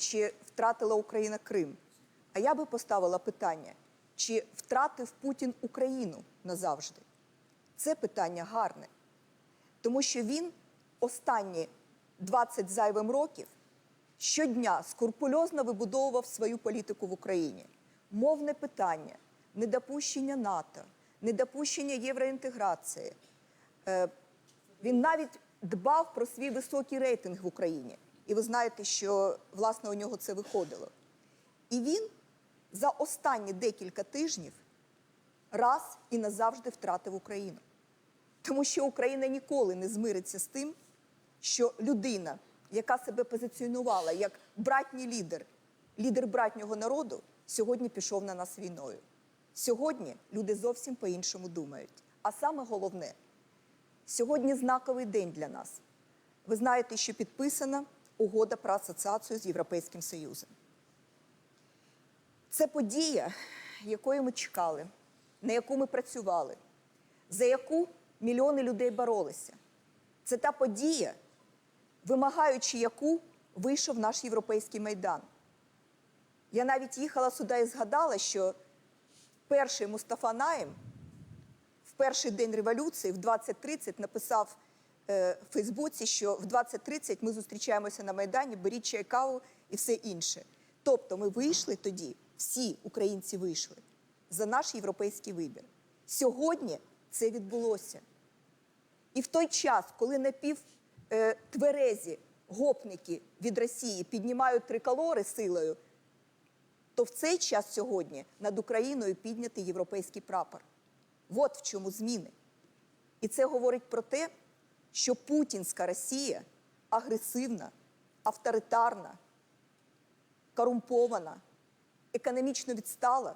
чи втратила Україна Крим. А я би поставила питання, чи втратив Путін Україну назавжди? Це питання гарне, тому що він останні 20 зайвим років щодня скрупульозно вибудовував свою політику в Україні. Мовне питання, недопущення НАТО, недопущення євроінтеграції. Е, Він навіть дбав про свій високий рейтинг в Україні. І ви знаєте, що власне у нього це виходило. І він за останні декілька тижнів раз і назавжди втратив Україну. Тому що Україна ніколи не змириться з тим, що людина, яка себе позиціонувала як братній лідер, лідер братнього народу, сьогодні пішов на нас війною. Сьогодні люди зовсім по-іншому думають. А саме головне, сьогодні знаковий день для нас. Ви знаєте, що підписана угода про асоціацію з Європейським Союзом. Це подія, якої ми чекали, на яку ми працювали, за яку мільйони людей боролися. Це та подія, вимагаючи яку вийшов наш європейський майдан. Я навіть їхала сюди і згадала, що перший Мустафа Наєм в перший день революції в 20.30 написав в Фейсбуці, що в 20.30 ми зустрічаємося на Майдані, беріть чай, каву і все інше. Тобто ми вийшли тоді, всі українці вийшли за наш європейський вибір. Сьогодні це відбулося. І в той час, коли напівтверезі гопники від Росії піднімають триколори силою, то в цей час сьогодні над Україною піднятий європейський прапор. От в чому зміни. І це говорить про те, що путінська Росія агресивна, авторитарна, корумпована, економічно відстала